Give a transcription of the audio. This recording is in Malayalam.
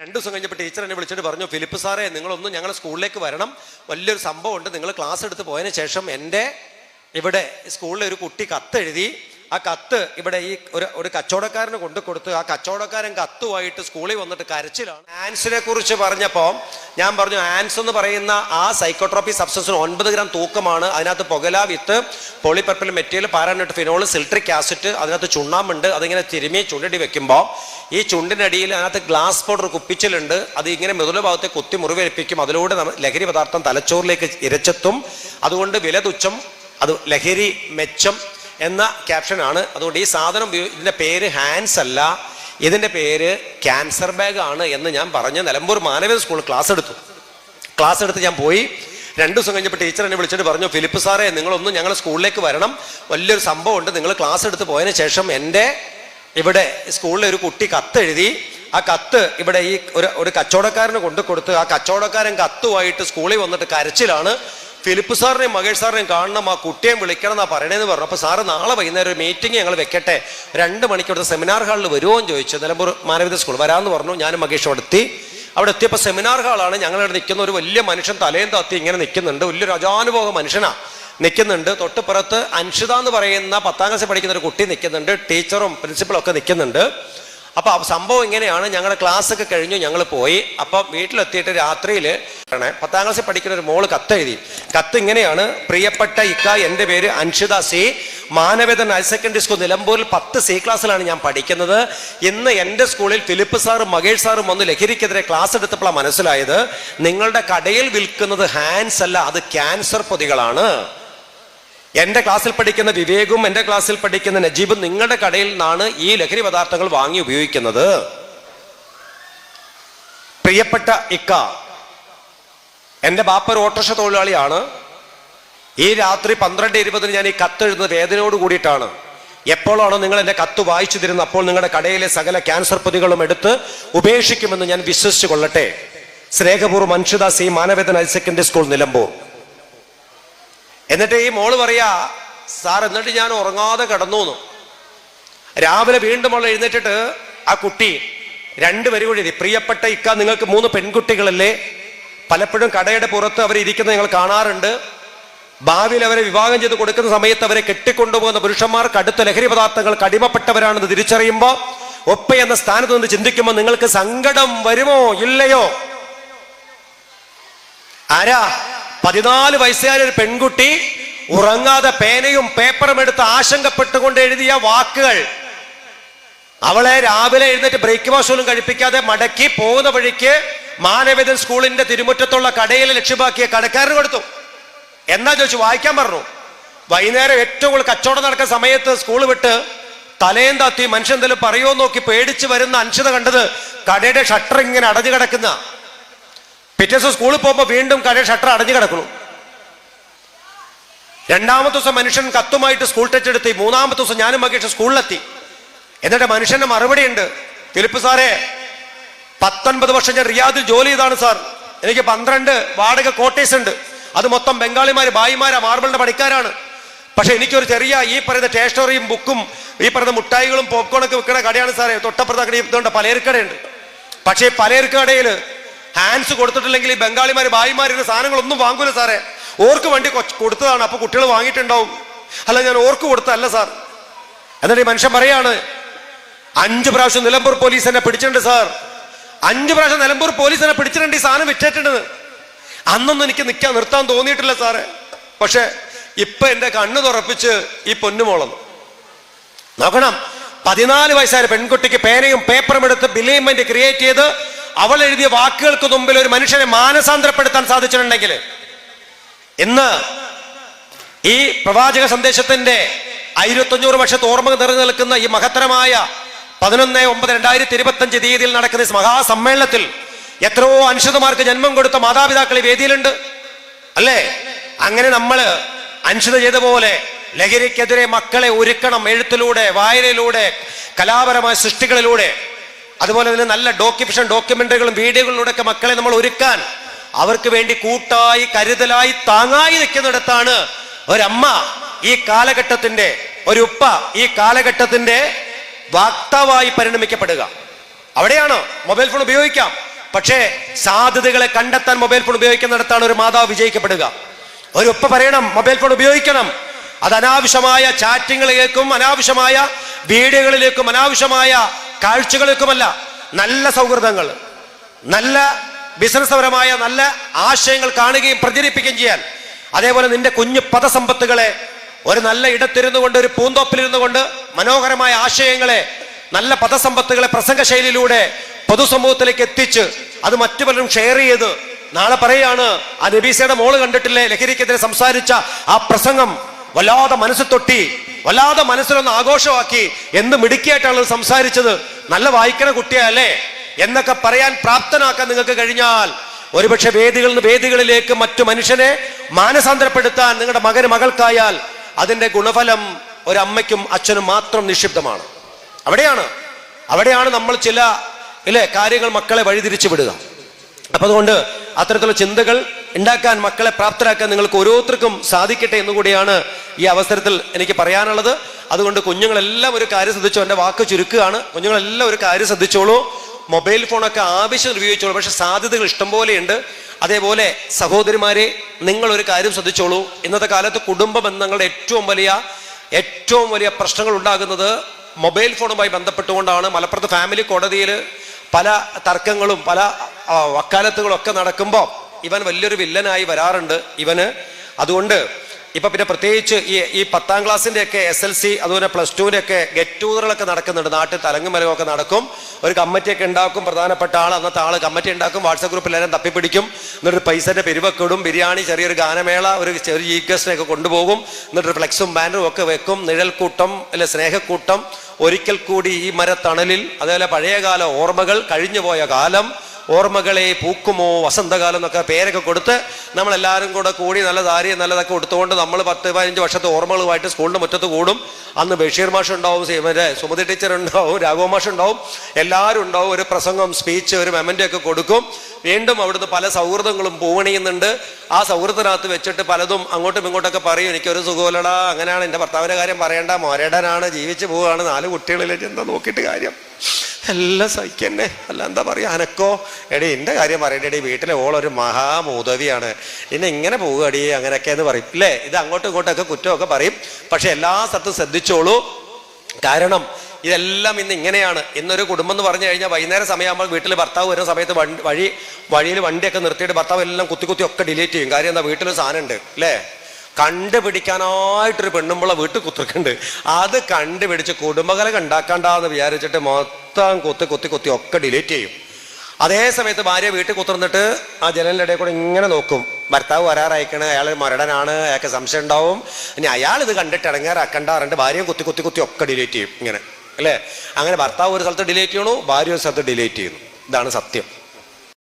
രണ്ടു ദിവസം കഴിഞ്ഞപ്പോൾ ടീച്ചർ എന്നെ വിളിച്ചിട്ട് പറഞ്ഞു ഫിലിപ്പ് സാറേ നിങ്ങളൊന്ന് ഞങ്ങളുടെ സ്കൂളിലേക്ക് വരണം. വലിയൊരു സംഭവം ഉണ്ട് നിങ്ങൾ ക്ലാസ് എടുത്ത് പോയതിന് ശേഷം എന്റെ ഇവിടെ സ്കൂളിലെ ഒരു കുട്ടി കത്ത് എഴുതി ആ കത്ത് ഇവിടെ ഈ ഒരു ഒരു കച്ചവടക്കാരന് കൊണ്ടു കൊടുത്ത് ആ കച്ചവടക്കാരൻ കത്തുമായിട്ട് സ്കൂളിൽ വന്നിട്ട് കരച്ചിലാണ്. ആൻസിനെ കുറിച്ച് പറഞ്ഞപ്പോൾ ഞാൻ പറഞ്ഞു ആൻസ് എന്ന് പറയുന്ന ആ സൈക്കോട്രോപ്പി സബ്സ്റ്റൻസിന് ഒൻപത് ഗ്രാം തൂക്കമാണ്. അതിനകത്ത് പുകല വിത്ത് പോളിപർപ്പിൾ മെറ്റീരിയൽ പാരാനട്ട് ഫിനോൾ സിൽട്രിക് ആസിഡ് അതിനകത്ത് ചുണ്ണാമ്പുണ്ട് അതിങ്ങനെ തിരുമി ചുണ്ടടി വെക്കുമ്പോൾ ഈ ചുണ്ടിനടിയിൽ അതിനകത്ത് ഗ്ലാസ് പൗഡർ കുപ്പിച്ചിലുണ്ട്. അത് ഇങ്ങനെ മൃദുല ഭാഗത്തെ കുത്തി മുറിവേൽപ്പിക്കും. അതിലൂടെ ലഹരി പദാർത്ഥം തലച്ചോറിലേക്ക് ഇരച്ചെത്തും. അതുകൊണ്ട് വില തുച്ഛം അത് ലഹരി മെച്ചം എന്ന ക്യാപ്ഷനാണ് അതുകൊണ്ട് ഈ സാധനം ഇതിന്റെ പേര് ഹാൻസ് അല്ല. ഇതിന്റെ പേര് ക്യാൻസർ ബാഗ് ആണ് എന്ന് ഞാൻ പറഞ്ഞ്. നിലമ്പൂർ മാനവേദ സ്കൂൾ ക്ലാസ് എടുത്തു. ക്ലാസ് എടുത്ത് ഞാൻ പോയി. രണ്ടു ദിവസം കഴിഞ്ഞപ്പോൾ ടീച്ചർ എന്നെ വിളിച്ചിട്ട് പറഞ്ഞു ഫിലിപ്പ് സാറേ നിങ്ങളൊന്ന് ഞങ്ങൾ സ്കൂളിലേക്ക് വരണം. വലിയൊരു സംഭവം ഉണ്ട് നിങ്ങൾ ക്ലാസ് എടുത്ത് പോയതിന് ശേഷം എന്റെ ഇവിടെ സ്കൂളിലെ ഒരു കുട്ടി കത്തെഴുതി ആ കത്ത് ഇവിടെ ഈ ഒരു ഒരു കച്ചവടക്കാരന് കൊണ്ടു കൊടുത്ത് ആ കച്ചവടക്കാരൻ കത്തുമായിട്ട് സ്കൂളിൽ വന്നിട്ട് കരച്ചിലാണ്. ഫിലിപ്പ് സാറിനെയും മകേഷ് സാറിനെയും കാണണം ആ കുട്ടിയെയും വിളിക്കണം എന്നാ പറയണേന്ന് പറഞ്ഞു. അപ്പോൾ സാറ് നാളെ വൈകുന്നേരം ഒരു മീറ്റിംഗ് ഞങ്ങൾ വെക്കട്ടെ. രണ്ട് മണിക്കൂർ സെമിനാർ ഹാളിൽ വരുമോ എന്ന് ചോദിച്ചു. നിലമ്പൂർ മാനവിക സ്കൂൾ വരാമെന്ന് പറഞ്ഞു. ഞാനും മകേഷ് അവിടെ എത്തി. അവിടെ എത്തിയപ്പോൾ സെമിനാർ ഹാളാണ് ഞങ്ങളിവിടെ നിൽക്കുന്ന ഒരു വലിയ മനുഷ്യൻ തലയും താത്തി ഇങ്ങനെ നിൽക്കുന്നുണ്ട്. വലിയ അജാനുഭവ മനുഷ്യനാ നിൽക്കുന്നുണ്ട്. തൊട്ടുപുറത്ത് അൻഷിത എന്ന് പറയുന്ന പത്താം ക്ലാസ്സിൽ പഠിക്കുന്ന ഒരു കുട്ടി നിൽക്കുന്നുണ്ട്. ടീച്ചറും പ്രിൻസിപ്പളും ഒക്കെ നിൽക്കുന്നുണ്ട്. അപ്പൊ ആ സംഭവം ഇങ്ങനെയാണ്. ഞങ്ങളുടെ ക്ലാസ് ഒക്കെ കഴിഞ്ഞു ഞങ്ങൾ പോയി. അപ്പൊ വീട്ടിലെത്തിയിട്ട് രാത്രിയിൽ പത്താം ക്ലാസ്സിൽ പഠിക്കുന്ന ഒരു മോൾ കത്ത് എഴുതി കത്ത് ഇങ്ങനെയാണ്. പ്രിയപ്പെട്ട ഇക്ക എന്റെ പേര് Anshitha C. Manavedan higher secondary school നിലമ്പൂരിൽ പത്ത് സി ക്ലാസ്സിലാണ് ഞാൻ പഠിക്കുന്നത്. ഇന്ന് എന്റെ സ്കൂളിൽ ഫിലിപ്പ് സാറും മകേഷ് സാറും വന്ന് ലഹരിക്കെതിരെ ക്ലാസ് എടുത്തപ്പോഴാണ് മനസ്സിലായത്. നിങ്ങളുടെ കടയിൽ വിൽക്കുന്നത് ഹാൻഡ്സ് അല്ല അത് ക്യാൻസർ പൊതികളാണ്. എന്റെ ക്ലാസ്സിൽ പഠിക്കുന്ന വിവേകും എന്റെ ക്ലാസ്സിൽ പഠിക്കുന്ന നജീബും നിങ്ങളുടെ കടയിൽ നിന്നാണ് ഈ ലഹരി പദാർത്ഥങ്ങൾ വാങ്ങി ഉപയോഗിക്കുന്നത്. പ്രിയപ്പെട്ട ഇക്ക എന്റെ ബാപ്പ ഒരു ഓട്ടോറിക്ഷ തൊഴിലാളിയാണ്. ഈ രാത്രി പന്ത്രണ്ട് ഇരുപതിന് ഞാൻ ഈ കത്ത് എഴുതുന്നത് വേദനയോട് കൂടിയിട്ടാണ്. എപ്പോഴാണോ നിങ്ങൾ എന്റെ കത്ത് വായിച്ചു തരുന്നത് അപ്പോൾ നിങ്ങളുടെ കടയിലെ സകല ക്യാൻസർ പൊതികളും എടുത്ത് ഉപേക്ഷിക്കുമെന്ന് ഞാൻ വിശ്വസിച്ചു കൊള്ളട്ടെ. സ്നേഹപൂർവം Anshitha C Manavedan higher secondary school Nilambur. എന്നിട്ട് ഈ മോൾ പറയാ സാർ എന്നിട്ട് ഞാൻ ഉറങ്ങാതെ കിടന്നു രാവിലെ വീണ്ടും അവൾ എഴുന്നേറ്റിട്ട് ആ കുട്ടി രണ്ടുപേരും കൂടി പ്രിയപ്പെട്ട ഇക്ക നിങ്ങൾക്ക് മൂന്ന് പെൺകുട്ടികളല്ലേ? പലപ്പോഴും കടയുടെ പുറത്ത് അവർ ഇരിക്കുന്നത് നിങ്ങൾ കാണാറുണ്ട്. ഭാവിയിൽ അവരെ വിവാഹം ചെയ്ത് കൊടുക്കുന്ന സമയത്ത് അവരെ കെട്ടിക്കൊണ്ടുപോകുന്ന പുരുഷന്മാർക്ക് അടുത്ത ലഹരി പദാർത്ഥങ്ങൾക്ക് അടിമപ്പെട്ടവരാണെന്ന് തിരിച്ചറിയുമ്പോൾ ഒപ്പ എന്ന സ്ഥാനത്ത് നിന്ന് ചിന്തിക്കുമ്പോൾ നിങ്ങൾക്ക് സങ്കടം വരുമോ ഇല്ലയോ? ആരാ? പതിനാല് വയസ്സുകാരി ഒരു പെൺകുട്ടി ഉറങ്ങാതെ പേനയും പേപ്പറും എടുത്ത് ആശങ്കപ്പെട്ടുകൊണ്ട് എഴുതിയ വാക്കുകൾ. അവളെ രാവിലെ എഴുന്നേറ്റ് ബ്രേക്ക്ഫാസ്റ്റ് പോലും കഴിപ്പിക്കാതെ മടക്കി പോകുന്ന വഴിക്ക് മാനവേദൻ സ്കൂളിന്റെ തിരുമുറ്റത്തുള്ള കടയിൽ ലക്ഷ്യമാക്കിയ കടക്കാരന് കൊടുത്തു. എന്നാ ചോദിച്ചു? വായിക്കാൻ പറഞ്ഞു. വൈകുന്നേരം ഏറ്റവും കൂടുതൽ കച്ചവടം നടക്കുന്ന സമയത്ത് സ്കൂൾ വിട്ട് തലയും താത്തി മനുഷ്യൻ എന്തെങ്കിലും പറയുമോ നോക്കി പേടിച്ച് വരുന്ന അൻഷത കണ്ടത് കടയുടെ ഷട്ടർ ഇങ്ങനെ അടഞ്ഞു കിടക്കുന്ന. പിറ്റേ ദിവസം സ്കൂളിൽ പോകുമ്പോൾ വീണ്ടും കടയിൽ ഷട്ടർ അടഞ്ഞു കിടക്കുന്നു. രണ്ടാമത്തെ ദിവസം മനുഷ്യൻ കത്തുമായിട്ട് സ്കൂൾ ടച്ച് എടുത്തി മൂന്നാമത്തെ ദിവസം ഞാനും മകേഷ് സ്കൂളിലെത്തി. എന്നിട്ട് മനുഷ്യന്റെ മറുപടി ഉണ്ട് ഫിലിപ്പ് സാറേ പത്തൊൻപത് വർഷം ഞാൻ റിയാദിൽ ജോലി ചെയ്താണ് സാർ. എനിക്ക് പന്ത്രണ്ട് വാടക കോട്ടേഴ്സ് ഉണ്ട്. അത് മൊത്തം ബംഗാളിമാര് ഭായിമാരാ മാർബിളിന്റെ പണിക്കാരാണ്. പക്ഷെ എനിക്കൊരു ചെറിയ ഈ പറയുന്ന സ്റ്റേഷനറിയും ബുക്കും ഈ പറയുന്ന മുട്ടായികളും പോപ്കോണൊക്കെ വിൽക്കുന്ന കടയാണ് സാറേ. തൊട്ടപ്പുറത്തെ കട ഇതുകൊണ്ട് പലചരക്കടയുണ്ട് പക്ഷേ പലചരക്ക് കടയിൽ ഹാൻഡ്സ് കൊടുത്തിട്ടില്ലെങ്കിൽ ഈ ബംഗാളിമാര് ഭായിമാരുടെ സാധനങ്ങളൊന്നും വാങ്ങൂല സാറേ. ഓർക്ക് വണ്ടി കൊടുത്തതാണ്. അപ്പൊ കുട്ടികൾ വാങ്ങിയിട്ടുണ്ടാവും. അല്ല ഞാൻ ഓർക്ക് കൊടുത്തല്ല സാർ. എന്നിട്ട് ഈ മനുഷ്യൻ പറയാണ് അഞ്ചു പ്രാവശ്യം നിലമ്പൂർ പോലീസ് എന്നെ പിടിച്ചിട്ടുണ്ട് സാർ. അഞ്ചു പ്രാവശ്യം നിലമ്പൂർ പോലീസ് എന്നെ പിടിച്ചിട്ടുണ്ട് ഈ സാധനം വിറ്റിട്ടുണ്ട്. അന്നൊന്നും എനിക്ക് നിൽക്കാൻ നിർത്താൻ തോന്നിയിട്ടില്ല സാറേ. പക്ഷെ ഇപ്പൊ എന്റെ കണ്ണ് തുറപ്പിച്ച് ഈ പൊന്നുമോളം. നോക്കണം. പതിനാല് വയസ്സായ പെൺകുട്ടിക്ക് പേനയും പേപ്പറും എടുത്ത് ബിലീമെന്റ് ക്രിയേറ്റ് ചെയ്ത് അവൾ എഴുതിയ വാക്കുകൾക്ക് മുമ്പിൽ ഒരു മനുഷ്യനെ മാനസാന്തരപ്പെടുത്താൻ സാധിച്ചിട്ടുണ്ടെങ്കിൽ ഇന്ന് ഈ പ്രവാചക സന്ദേശത്തിന്റെ ആയിരത്തഞ്ഞൂറ് വർഷത്തെ ഓർമ്മ നിറഞ്ഞു നിൽക്കുന്ന ഈ മഹത്തരമായ പതിനൊന്ന് ഒമ്പത് രണ്ടായിരത്തി ഇരുപത്തഞ്ച് തീയതിയിൽ നടക്കുന്ന മഹാസമ്മേളനത്തിൽ എത്രയോ അനുഷിതമാർക്ക് ജന്മം കൊടുത്ത മാതാപിതാക്കൾ ഈ വേദിയിലുണ്ട്. അല്ലേ? അങ്ങനെ നമ്മൾ അനുഷിത ചെയ്ത പോലെ ലഹരിക്കെതിരെ മക്കളെ ഒരുക്കണം എഴുത്തിലൂടെ വായനയിലൂടെ കലാപരമായ സൃഷ്ടികളിലൂടെ അതുപോലെ തന്നെ നല്ല ഡോക്യുമെഷൻ ഡോക്യുമെന്ററികളും വീഡിയോകളിലൂടെ ഒക്കെ മക്കളെ നമ്മൾ ഒരുക്കാൻ അവർക്ക് വേണ്ടി കൂട്ടായി കരുതലായി താങ്ങായി നിൽക്കുന്നിടത്താണ് ഒരമ്മ ഈ കാലഘട്ടത്തിന്റെ ഒരു ഉപ്പ ഈ കാലഘട്ടത്തിന്റെ വാക്താവായി പരിണമിക്കപ്പെടുക. അവിടെയാണ്? മൊബൈൽ ഫോൺ ഉപയോഗിക്കാം. പക്ഷേ സാധ്യതകളെ കണ്ടെത്താൻ മൊബൈൽ ഫോൺ ഉപയോഗിക്കുന്നിടത്താണ് ഒരു മാതാവ് വിജയിക്കപ്പെടുക. ഒരു ഉപ്പ പറയണം മൊബൈൽ ഫോൺ ഉപയോഗിക്കണം. അത് അനാവശ്യമായ ചാറ്റിങ്ങളിലേക്കും അനാവശ്യമായ വീഡിയോകളിലേക്കും അനാവശ്യമായ കാഴ്ചകളിലേക്കുമല്ല നല്ല സൗഹൃദങ്ങൾ നല്ല ബിസിനസ് പരമായ നല്ല ആശയങ്ങൾ കാണുകയും പ്രചരിപ്പിക്കുകയും ചെയ്യാൻ. അതേപോലെ നിന്റെ കുഞ്ഞു പദസമ്പത്തുകളെ ഒരു നല്ല ഇടത്തിരുന്നു കൊണ്ട് ഒരു പൂന്തോപ്പിലിരുന്നു കൊണ്ട് മനോഹരമായ ആശയങ്ങളെ നല്ല പദസമ്പത്തുകളെ പ്രസംഗശൈലിയിലൂടെ പൊതുസമൂഹത്തിലേക്ക് എത്തിച്ച് അത് മറ്റു പലരും ഷെയർ ചെയ്ത് നാളെ പറയാണ് ആ നബീസയുടെ മോൾ കണ്ടിട്ടില്ലേ? ലഹരിക്കെതിരെ സംസാരിച്ച ആ പ്രസംഗം വല്ലാതെ മനസ്സ് തൊട്ടി വല്ലാതെ മനസ്സിലൊന്ന് ആഘോഷമാക്കി എന്ത് മിടുക്കിയായിട്ടാണ് സംസാരിച്ചത്? നല്ല വായിക്കണ കുട്ടിയല്ലേ എന്നൊക്കെ പറയാൻ പ്രാപ്തനാക്കാൻ നിങ്ങൾക്ക് കഴിഞ്ഞാൽ ഒരുപക്ഷെ വേദികളിൽ നിന്ന് വേദികളിലേക്ക് മറ്റു മനുഷ്യനെ മാനസാന്തരപ്പെടുത്താൻ നിങ്ങളുടെ മകന് മകൾക്കായാൽ അതിന്റെ ഗുണഫലം ഒരമ്മയ്ക്കും അച്ഛനും മാത്രം നിക്ഷിപ്തമാണ്. അവിടെയാണ്. അവിടെയാണ് നമ്മൾ ചില ഇല്ലേ കാര്യങ്ങൾ മക്കളെ വഴിതിരിച്ചു വിടുക. അപ്പൊ അതുകൊണ്ട് അത്തരത്തിലുള്ള ചിന്തകൾ ഉണ്ടാക്കാൻ മക്കളെ പ്രാപ്തരാക്കാൻ നിങ്ങൾക്ക് ഓരോരുത്തർക്കും സാധിക്കട്ടെ എന്നുകൂടിയാണ് ഈ അവസരത്തിൽ എനിക്ക് പറയാനുള്ളത്. അതുകൊണ്ട് കുഞ്ഞുങ്ങളെല്ലാം ഒരു കാര്യം ശ്രദ്ധിച്ചു എന്റെ വാക്ക് ചുരുക്കുകയാണ്. കുഞ്ഞുങ്ങളെല്ലാം ഒരു കാര്യം ശ്രദ്ധിച്ചോളൂ. മൊബൈൽ ഫോണൊക്കെ ആവശ്യം ഉപയോഗിച്ചോളൂ. പക്ഷെ സാധ്യതകൾ ഇഷ്ടംപോലെയുണ്ട് അതേപോലെ സഹോദരിമാരെ നിങ്ങൾ ഒരു കാര്യം ശ്രദ്ധിച്ചോളൂ. ഇന്നത്തെ കാലത്ത് കുടുംബ ബന്ധങ്ങളുടെ ഏറ്റവും വലിയ ഏറ്റവും വലിയ പ്രശ്നങ്ങൾ ഉണ്ടാകുന്നത് മൊബൈൽ ഫോണുമായി ബന്ധപ്പെട്ടുകൊണ്ടാണ്. മലപ്പുറത്ത് ഫാമിലി കോടതിയിൽ പല തർക്കങ്ങളും പല വക്കാലത്തുകളൊക്കെ നടക്കുമ്പോൾ ഇവൻ വലിയൊരു വില്ലനായി വരാറുണ്ട്. ഇവന് അതുകൊണ്ട് ഇപ്പൊ പിന്നെ പ്രത്യേകിച്ച് ഈ ഈ പത്താം ക്ലാസ്സിന്റെ ഒക്കെ എസ് എൽ സി അതുപോലെ പ്ലസ് ഒക്കെ ഗെറ്റ് ടുഗറുകളൊക്കെ നടക്കുന്നുണ്ട്. നാട്ടിൽ തലങ്ങും ഒക്കെ നടക്കും. ഒരു കമ്മിറ്റിയൊക്കെ ഉണ്ടാക്കും. പ്രധാനപ്പെട്ട ആൾ അന്നത്തെ ആൾ കമ്മിറ്റി ഉണ്ടാക്കും. വാട്സപ്പ് ഗ്രൂപ്പിൽ എല്ലാവരും തപ്പിപ്പിടിക്കും. എന്നിട്ട് പൈസന്റെ പെരുവക്കിടും. ബിരിയാണി ചെറിയൊരു ഗാനമേള ഒരു ചെറിയ ഈഗസ്റ്റിനെ ഒക്കെ കൊണ്ടുപോകും. എന്നിട്ട് ഫ്ലെക്സും ബാനറും ഒക്കെ വെക്കും. നിഴൽക്കൂട്ടം അല്ലെ സ്നേഹക്കൂട്ടം. ഒരിക്കൽ കൂടി ഈ മരത്തണലിൽ അതേപോലെ പഴയകാല ഓർമ്മകൾ കഴിഞ്ഞുപോയ കാലം. ഓർമ്മകളെ പൂക്കുമോ വസന്തകാലം എന്നൊക്കെ പേരൊക്കെ കൊടുത്ത് നമ്മളെല്ലാവരും കൂടെ കൂടി നല്ല സാരി നല്ലതൊക്കെ കൊടുത്തുകൊണ്ട് നമ്മൾ പത്ത് പതിനഞ്ച് വർഷത്തെ ഓർമ്മകളുമായിട്ട് സ്കൂളിന്റെ മുറ്റത്ത് കൂടും. അന്ന് ബഷീർ മാഷ് ഉണ്ടാവും മറ്റേ സുമതി ടീച്ചർ ഉണ്ടാവും രാഘവ മാഷ് ഉണ്ടാവും എല്ലാവരും ഉണ്ടാവും ഒരു പ്രസംഗം സ്പീച്ച് ഒരു മെമന്റ് ഒക്കെ കൊടുക്കും. വീണ്ടും അവിടുന്ന് പല സൗഹൃദങ്ങളും പൂവണിയുന്നുണ്ട്. ആ സൗഹൃദത്തിനകത്ത് വെച്ചിട്ട് പലതും അങ്ങോട്ടും ഇങ്ങോട്ടൊക്കെ പറയും എനിക്കൊരു സുഖമില്ലടാ അങ്ങനെയാണ് എന്റെ ഭർത്താവിന്റെ കാര്യം പറയേണ്ട. മോരേടനാണ് ജീവിച്ചു പോവുകയാണ്. നാല് കുട്ടികളിലേക്ക് എന്താ നോക്കിയിട്ട് കാര്യം. എല്ലാം സഹിക്കന്നെ. അല്ല എന്താ പറയാ? അനക്കോ? എടി എന്റെ കാര്യം പറയണ്ട എടി വീട്ടിലെ ഓളൊരു മഹാമൂതവിയാണ്. ഇന്നെ ഇങ്ങനെ പോവുകടി അങ്ങനെയൊക്കെ എന്ന് പറയും. ഇല്ലേ? ഇത് അങ്ങോട്ടും ഇങ്ങോട്ടൊക്കെ കുറ്റമൊക്കെ പറയും. പക്ഷെ എല്ലാ സ്ഥലത്തും ശ്രദ്ധിച്ചോളൂ. കാരണം ഇതെല്ലാം ഇന്ന് ഇങ്ങനെയാണ്. ഇന്നൊരു കുടുംബം എന്ന് പറഞ്ഞു കഴിഞ്ഞാൽ വൈകുന്നേരം സമയമാകുമ്പോൾ വീട്ടിൽ ഭർത്താവ് വരുന്ന സമയത്ത് വഴി വഴിയിൽ വണ്ടിയൊക്കെ നിർത്തിയിട്ട് ഭർത്താവ് എല്ലാം കുത്തി കുത്തി ഒക്കെ ഡിലീറ്റ് ചെയ്യും. കാര്യം എന്താ? വീട്ടിൽ സാധനം ഉണ്ട് അല്ലേ കണ്ടുപിടിക്കാനായിട്ടൊരു പെണ്ണുമ്പള വീട്ടിൽ കുത്തിക്കുണ്ട് അത് കണ്ടുപിടിച്ച് കുടുംബകലം ഉണ്ടാക്കണ്ടെന്ന് വിചാരിച്ചിട്ട് മൊത്തം കുത്തി കുത്തി കുത്തി ഒക്കെ ഡിലീറ്റ് ചെയ്യും. അതേ സമയത്ത് ഭാര്യ വീട്ടിൽ കുത്തിർന്നിട്ട് ആ ജനലിന്റെ ഇടയിൽ കൂടെ ഇങ്ങനെ നോക്കും. ഭർത്താവ് വരാറായിക്കണ് അയാൾ മരടനാണ് അയാൾക്ക് സംശയം ഉണ്ടാവും. ഇനി അയാൾ ഇത് കണ്ടിട്ട് ഇടങ്ങാറാക്കണ്ട ഭാര്യയും കുത്തി കുത്തി കുത്തി ഒക്കെ ഡിലീറ്റ് ചെയ്യും ഇങ്ങനെ. അല്ലേ? അങ്ങനെ ഭർത്താവ് ഒരു സ്ഥലത്ത് ഡിലീറ്റ് ചെയ്യണു ഭാര്യ ഒരു സ്ഥലത്ത് ഡിലീറ്റ് ചെയ്യുന്നു. ഇതാണ് സത്യം.